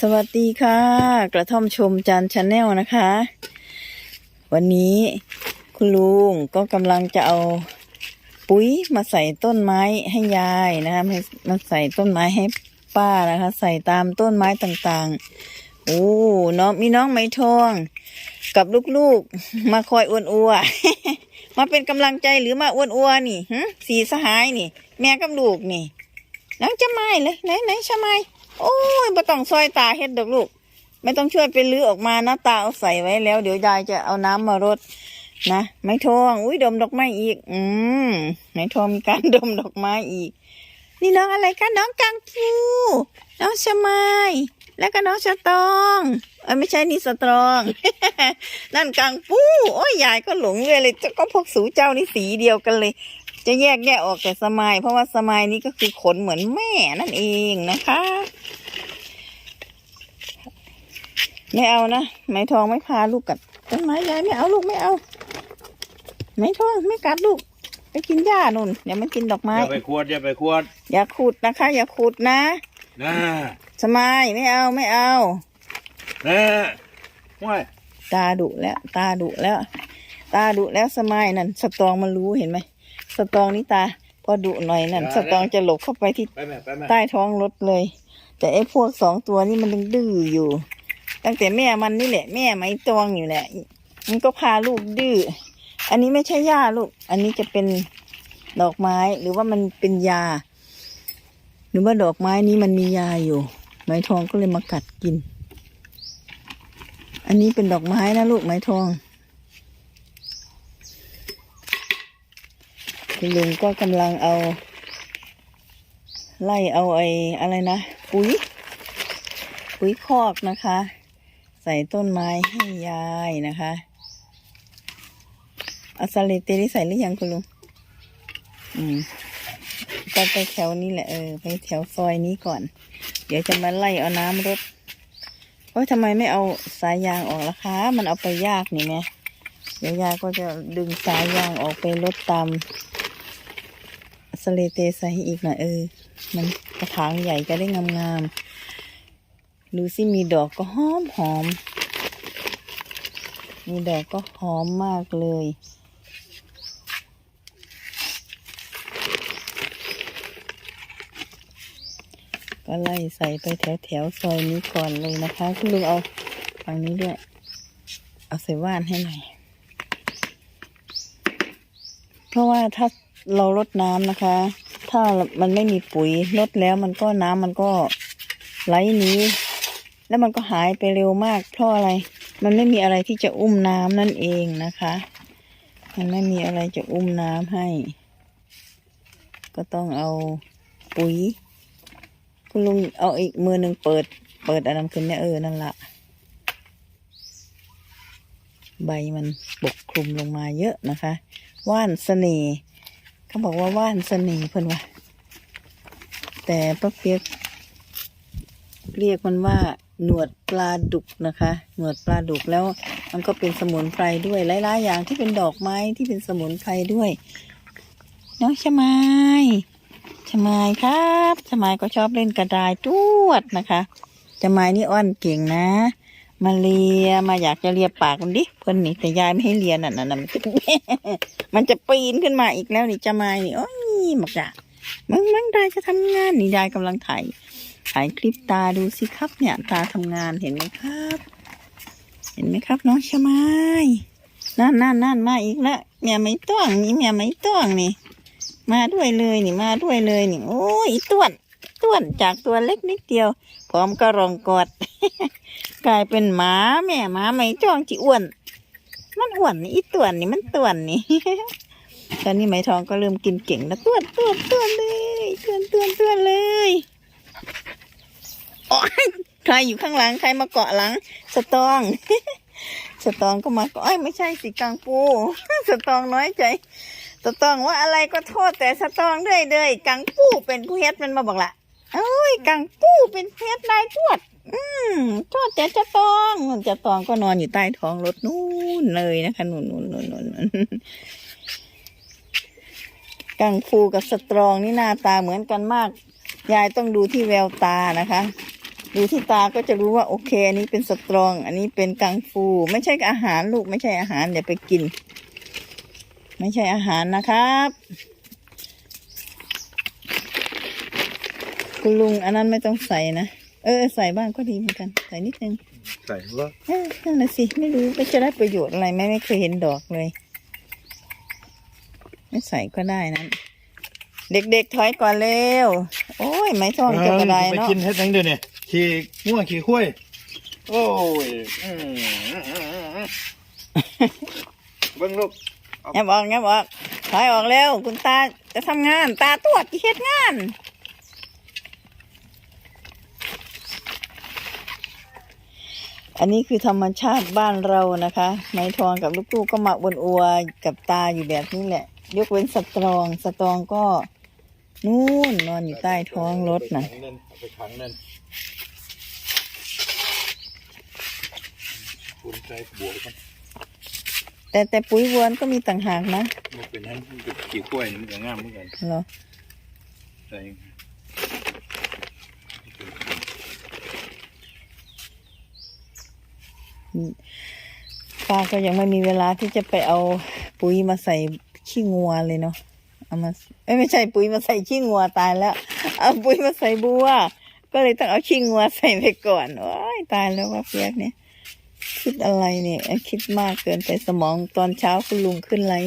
สวัสดีค่ะ กระท่อมชมจันชาแนลนะคะ วันนี้คุณลุงก็กำลังจะเอาปุ๋ยมาใส่ต้นไม้ให้ยายนะคะมาใส่ต้นไม้ให้ป้านะคะ ใส่ตามต้นไม้ต่างๆโอ้น้องมีน้องไหมทอง กับลูกๆมาคอยอ้วนอัวมาเป็นกำลังใจหรือมาอ้วนอัวนี่สีสหายนี่ แม่กับลูกนี่น้องจะไม่เลยไหนไหนชะไม่ โอ้ยไม่ต้องซอยตาเฮ็ดดอกลูก ไม่ต้องช่วยไปลื้อออกมานะตาเอาใส่ไว้แล้ว เดี๋ยวยายจะเอาน้ำมารดนะไม้ทอง อุ้ยดมดอกไม้อีก อืมไม้ทองมีการดมดอกไม้อีก นี่น้องอะไรกันน้องกังฟูน้องชะไมแล้วก็น้องชะตองเออไม่ใช่นี่สตรอง นั่นกังฟูโอ้ยยายก็หลงเลยเลยก็พวกสูเจ้านี่สีเดียวกันเลย จะแยกแยกออกแต่สมายเพราะว่าสมายนี้ก็คือขนเหมือนแม่นั่นเองนะคะ ไม่เอานะไม้ทองไม่พาลูกกัดต้นไม้ยายไม่เอาลูกไม่เอาไม้ทองไม่กัดลูก ไปกินหญ้านุ่นเดี๋ยวมันกินดอกอไม้ย่าไปขวดอย่าไปขวด อย่าขุดนะคะ อย่าขุดนะนะสมายไม่เอาไม่เอานะว้ายตาดุแล้ว ตาดุแล้ว ตาดุแล้วสมายนั่นสตรองมันรู้เห็นไหม สตรองนี่ตา พอดุหน่อยนั่นสตรองจะหลบเข้าไปที่ไปแม่ไปแม่ใต้ท้องรถเลย แต่ไอ้พวกสองตัวนี่มันยังดื้ออยู่ ตั้งแต่แม่มันนี่แหละ แม่ไม้ตวงอยู่แหละมันก็พาลูกดื้ออันนี้ไม่ใช่หญ้าลูก อันนี้จะเป็นดอกไม้หรือว่ามันเป็นยา หรือว่าดอกไม้นี้มันมียาอยู่ไม้ทองก็เลยมากัดกิน อันนี้เป็นดอกไม้นะลูกไม้ทอง คุณลุงก็กำลังเอา ไล่เอาไอ้อะไรนะ ปุ๋ย ปุ๋ยคอกนะคะ ใส่ต้นไม้ให้ยายนะคะเอาสเลเตนี่ใส่หรือยังคุณลุง อืมก็ไปแถวนี้แหละเออไปแถวซอยนี้ก่อน เดี๋ยวจะมาไล่เอาน้ำรดโอ้ยทำไมไม่เอาสายยางออกล่ะคะ มันเอาไปยากนี่ไหมเดี๋ยวยายก็จะดึงสายยางออกไปลดตาม สเลเตใส่ให้อีกหน่อยเออ มันกระถางใหญ่จะได้งามๆ ดูสิมีดอกก็หอมหอม มีดอกก็หอมมากเลย ก็ไล่ใส่ไปแถวแถวซอยนี้ก่อนเลยนะคะ คุณลุงเอาฝั่งนี้ด้วย เอาใส่ว่านให้หน่อย เพราะว่าถ้า เราลดน้ำนะคะ ถ้ามันไม่มีปุ๋ยลดแล้วมันก็น้ำมันก็ไหลหนีแล้วมันก็หายไปเร็วมาก เพราะอะไร มันไม่มีอะไรที่จะอุ้มน้ำนั่นเองนะคะ มันไม่มีอะไรจะอุ้มน้ำให้ ก็ต้องเอาปุ๋ย คุณลุงเอาอีกมือหนึ่งเปิด เปิดอันนั้นขึ้นเนี่ยเออนั่นละใบมันปกคลุมลงมาเยอะนะคะ ว่านเสน่ห์ เขาบอกว่าว่านเสน่ห์เพิ่นว่าแต่ป้าเปียกเรียกมันว่าหนวดปลาดุกนะคะ หนวดปลาดุกแล้วมันก็เป็นสมุนไพรด้วยหลายๆอย่างที่เป็นดอกไม้ที่เป็นสมุนไพรด้วยน้องชมายชมายครับชมายก็ชอบเล่นกระดายตวดนะคะชมายนี่อ้อนเก่งนะ มาเลียมาอยากจะเลียปากมันดิเพิ่นนี่แต่ยายไม่ให้เลียน่ะน่ะน่ะมันจะมันจะปีนขึ้นมาอีกแล้วนี่จะมานี่โอ้ยมักดามึงมึงได้จะทำงานนี่ยายกำลังถ่ายถ่ายคลิปตาดูสิครับเนี่ย ตาทำงานเห็นไหมครับ เห็นไหมครับน้องชะมายนั่นนั่นนั่นมาอีกแล้วเมียไม่ต้องนี่เมียไม่ต้องนี่ มาด้วยเลยนี่มาด้วยเลยนี่โอ้ยต้วน ต้วนจากตัวเล็กนิดเดียว พร้อมก็รองกอด กลายเป็นหมาแม่หมาไม่จ้องจีอ้วน มันอ้วนนี่อีต่วนนี่มันต่วนนี่ตอนนี้ไหมทองก็เริ่มกินเก่งแล้วต่วนต่วนต่วนเลยต่วนต่วนต่วนเลยโอ้ยใครอยู่ข้างหลังใครมาเกาะหลัง สตองสตองก็มาเกาะเอ้ยไม่ใช่สิกังปูสตองน้อยใจสตองว่าอะไรก็โทษแต่สตองด้วยเลยกังปูเป็นผู้เฮ็ดมันมาบอกละ เอ้ยกังปูเป็นเฮ็ดนายทวด อืมโทษแต่จะตองจะตองก็นอนอยู่ใต้ท้องรถนู่นเลยนะคะนู่นนู่นนู่นนู่นนู่นกังฟูกับสตรองนี่หน้าตาเหมือนกันมาก ยายต้องดูที่แววตานะคะ ดูที่ตาก็จะรู้ว่าโอเค อันนี้เป็นสตรอง อันนี้เป็นกังฟู ไม่ใช่อาหารลูกไม่ใช่อาหารเดี๋ยวไปกิน ไม่ใช่อาหารนะครับ คุณลุงอันนั้นไม่ต้องใส่นะ เออ ใส่บ้างก็ดีเหมือนกัน ใส่นิดนึง ใส่ว่าเออนั่นน่ะสิ ไม่รู้ว่าจะได้ประโยชน์อะไรไหมไม่เคยเห็นดอกเลย ไม่ใส่ก็ได้นะ เด็กๆถอยก่อนเร็ว โอ้ย ไม่ท้องจะกระไดไปเนาะกินเฮ็ดยังเดี๋ยวนี้ขี่ง่วงขี่คุ้ยโอ้ยอืมเบิ่งลูกแงบออกแงบออกถอยออกเร็ว คุณตาจะทำงาน ตาตรวจที่เฮ็ดงาน อันนี้คือธรรมชาติบ้านเรานะคะไม้ทองกับลูกๆก็มาบนอัวกับตาอยู่แบบนี้แหละ ยกเว้นสตรอง สตรองก็นู่นนอนอยู่ใต้ท้องรถนะเอาไปขังนั่นคุณใจบวกกันแต่แต่ปุ๋ยวัวก็มีต่างหากนะมันเป็นทั้งขี่คุ้ยนี่มันก็งามเหมือนกันเหรอใส่ ป้าก็ยังไม่มีเวลาที่จะไปเอาปุ๋ยมาใส่ขี้งัวเลยเนาะเอามาไม่ใช่ปุ๋ยมาใส่ขี้งัวตายแล้ว เอาปุ๋ยมาใส่บัว ก็เลยต้องเอาขี้งัวใส่ไปก่อนโอ้ยตายแล้วว่าเปียกเนี่ย คิดอะไรเนี่ยคิดมากเกินไปสมองตอนเช้าคุณลุงขึ้นไล่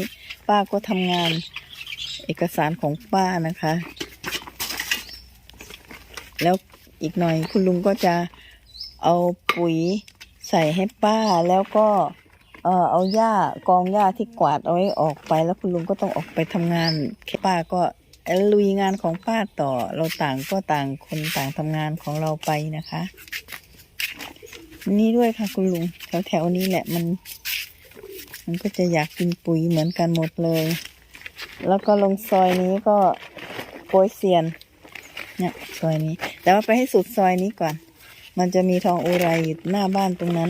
ป้าก็ทำงาน เอกสารของป้านะคะ แล้วอีกหน่อยคุณลุงก็จะเอาปุ๋ย ใส่ให้ป้าแล้วก็เออเอาหญ้ากองหญ้าที่กวาดเอาไว้ออกไป แล้วคุณลุงก็ต้องออกไปทำงานป้าก็ลุยงานของป้าต่อ เราต่างก็ต่างคนต่างทำงานของเราไปนะคะ นี่ด้วยค่ะคุณลุงแถวแถวๆนี้แหละมัน มันก็จะอยากกินปุ๋ยเหมือนกันหมดเลย แล้วก็ลงซอยนี้ก็โปยเซียนเนี่ยซอยนี้ แต่ว่าไปให้สุดซอยนี้ก่อน มันจะมีทองอุไรอยู่หน้าบ้านตรงนั้น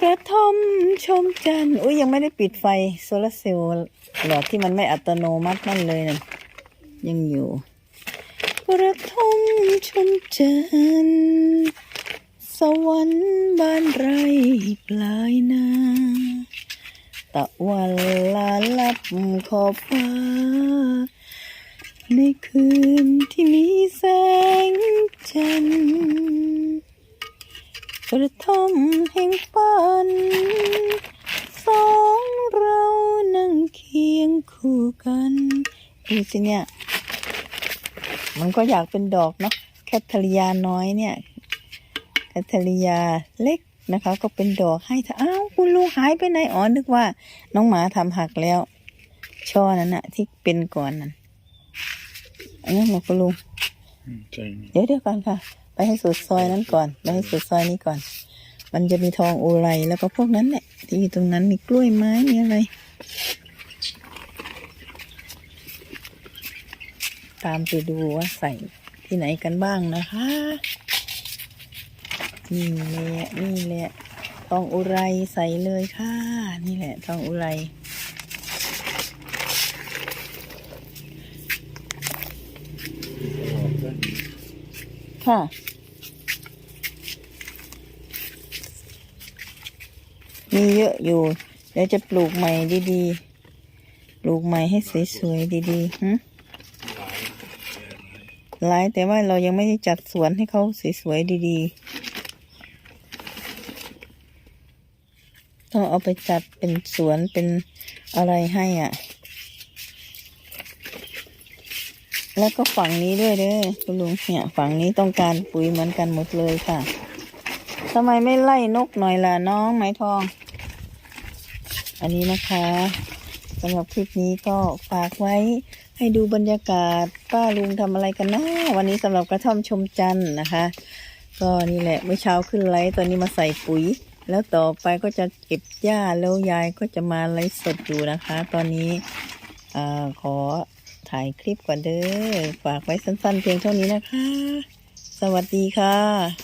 กระท่อมชมจันทร์อุ้ยยังไม่ได้ปิดไฟโซลาร์เซลล์หลอดที่มันไม่อัตโนมัตินั่นเลยนั่นยังอยู่ กระท่อมชมจันทร์สวรรค์บ้านไรปลายนาตะวันลาลับขอบฟ้า ในคืนที่มีแสงจันทร์กระท่อมแห่งฝัน สองเรานั่งเคียงคู่กันดูสิเนี่ย มันก็อยากเป็นดอกเนาะแคทเธอรียาน้อยเนี่ยแคทเธอรียาเล็กนะคะ ก็เป็นดอกให้เธออ้าวคุณลูกหายไปไหนอ๋อนึกว่า น้องหมาทำหักแล้ว ช่อนั้นนะที่เป็นก่อนนั้น อันนี้หมอคุณลุงใช่เดี๋ยวเดี๋ยวก่อนค่ะ ไปให้สุดซอยนั้นก่อน ไปให้สุดซอยนี้ก่อน มันจะมีทองโอไรแล้วก็พวกนั้นแหละที่อยู่ตรงนั้นมีกล้วยไม้มีอะไร ตามไปดูว่าใส่ที่ไหนกันบ้างนะคะนี่แหละนี่แหละทองอุไรใส่เลยค่ะ นี่แหละ ทองอุไร ค่ะ มีเยอะอยู่ เดี๋ยวจะปลูกใหม่ดีๆ ปลูกใหม่ให้สวยๆดีๆหึหลายแต่ว่าเรายังไม่ได้จัดสวนให้เขาสวยๆดีๆ ต้องเอาไปจัดเป็นสวนเป็นอะไรให้อะ แล้วก็ฝั่งนี้ด้วยเด้อคุณลุงเนี่ยฝั่งนี้ต้องการปุ๋ยเหมือนกันหมดเลยค่ะทำไมไม่ไล่นกหน่อยล่ะน้องไม้ทอง อันนี้นะคะสำหรับคลิปนี้ก็ฝากไว้ให้ดูบรรยากาศ ป้าลุงทำอะไรกันนะวันนี้สำหรับกระท่อมชมจันทร์นะคะ ก็นี่แหละเมื่อเช้าขึ้นไลฟ์ตอนนี้มาใส่ปุ๋ย แล้วต่อไปก็จะเก็บหญ้าแล้วยายก็จะมาไลฟ์สดอยู่นะคะ ตอนนี้อขอ ถ่ายคลิปก่อนเด้อ ฝากไว้สั้นๆ เพียงเท่านี้นะคะ สวัสดีค่ะ